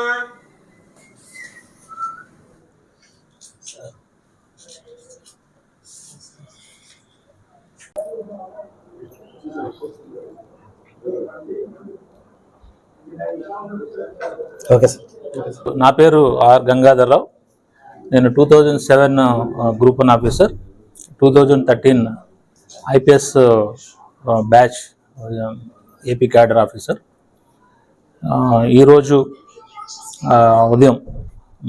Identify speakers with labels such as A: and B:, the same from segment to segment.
A: Okay sir.
B: నా పేరు R Gangadhar Rao. నేను two thousand seven group one officer. Two thousand thirteen IPS batch AP cadre officer. ఈరోజు ఉదయం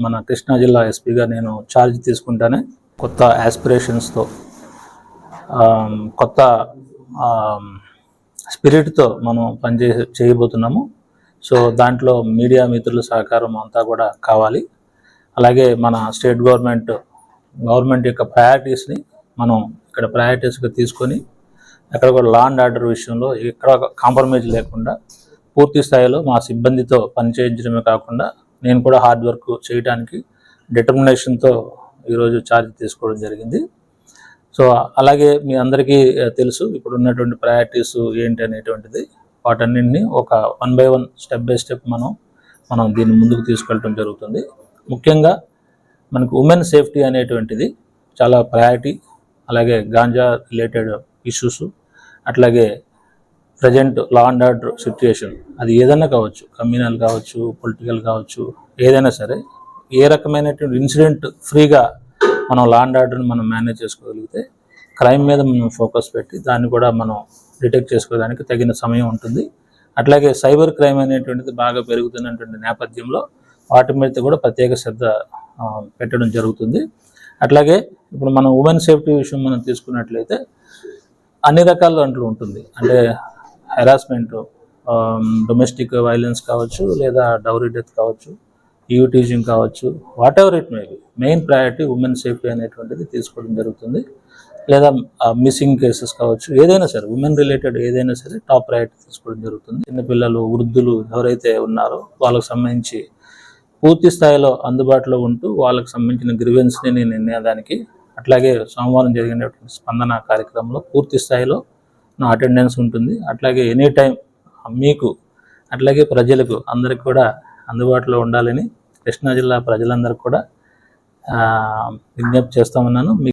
B: మన కృష్ణా జిల్లా ఎస్పీగా నేను ఛార్జ్ తీసుకుంటానే కొత్త యాస్పిరేషన్స్తో కొత్త స్పిరిట్తో మనం పనిచే చేయబోతున్నాము. సో దాంట్లో మీడియా మిత్రుల సహకారం అంతా కూడా కావాలి. అలాగే మన స్టేట్ గవర్నమెంట్ గవర్నమెంట్ యొక్క ప్రయారిటీస్ని మనం ఇక్కడ ప్రయారిటీస్గా తీసుకొని ఎక్కడ కూడా లా అండ్ ఆర్డర్ విషయంలో ఎక్కడ కాంప్రమైజ్ లేకుండా పూర్తి స్థాయిలో మా సిబ్బందితో పనిచేయించడమే కాకుండా నేను కూడా హార్డ్ వర్క్ చేయడానికి డిటర్మినేషన్తో ఈరోజు ఛార్జ్ తీసుకోవడం జరిగింది. సో అలాగే మీ అందరికీ తెలుసు ఇప్పుడు ఉన్నటువంటి ప్రయారిటీస్ ఏంటి అనేటువంటిది. వాటన్నింటినీ ఒక one by one step by step మనం మనం దీన్ని ముందుకు తీసుకెళ్ళటం జరుగుతుంది. ముఖ్యంగా మనకు ఉమెన్ సేఫ్టీ అనేటువంటిది చాలా ప్రయారిటీ అలాగే గాంజా రిలేటెడ్ ఇష్యూస్ అట్లాగే present law and order situation అది ఏదైనా కావచ్చు కమ్యూనల్ కావచ్చు పొలిటికల్ కావచ్చు ఏదైనా సరే ఏ రకమైనటువంటి ఇన్సిడెంట్ ఫ్రీగా మనం లా అండ్ ఆర్డర్ని మనం మేనేజ్ చేసుకోగలిగితే క్రైమ్ మీద మనం ఫోకస్ పెట్టి దాన్ని కూడా మనం డిటెక్ట్ చేసుకోవడానికి తగిన సమయం ఉంటుంది. అట్లాగే సైబర్ క్రైమ్ అనేటువంటిది బాగా పెరుగుతున్నటువంటి నేపథ్యంలో వాటి మీద కూడా ప్రత్యేక శ్రద్ధ పెట్టడం జరుగుతుంది. అట్లాగే ఇప్పుడు మనం ఉమెన్ సేఫ్టీ విషయం మనం తీసుకున్నట్లయితే అన్ని రకాల దాంట్లో ఉంటుంది. అంటే హెరాస్మెంట్ డొమెస్టిక్ వైలెన్స్ కావచ్చు లేదా డౌరీ డెత్ కావచ్చు యూ టీచింగ్ కావచ్చు whatever it may be main priority women safety అనేటువంటిది తీసుకోవడం జరుగుతుంది. లేదా మిస్సింగ్ కేసెస్ కావచ్చు. ఏదైనా సరే ఉమెన్ రిలేటెడ్ ఏదైనా సరే టాప్ ప్రయారిటీ తీసుకోవడం జరుగుతుంది. చిన్నపిల్లలు వృద్ధులు ఎవరైతే ఉన్నారో వాళ్ళకి సంబంధించి పూర్తి స్థాయిలో అందుబాటులో ఉంటూ వాళ్ళకి సంబంధించిన గ్రివెన్స్ని నేను నిర్ణయదానికి అట్లాగే సోమవారం జరిగినటువంటి స్పందన కార్యక్రమంలో పూర్తి స్థాయిలో నా అటెండెన్స్ ఉంటుంది. అట్లాగే ఎనీ టైం మీకు అట్లాగే ప్రజలకు అందరికి కూడా అందుబాటులో ఉండాలని కృష్ణా జిల్లా ప్రజలందరికీ కూడా ఆ, విజ్ఞప్తి చేస్తామన్నాను మీ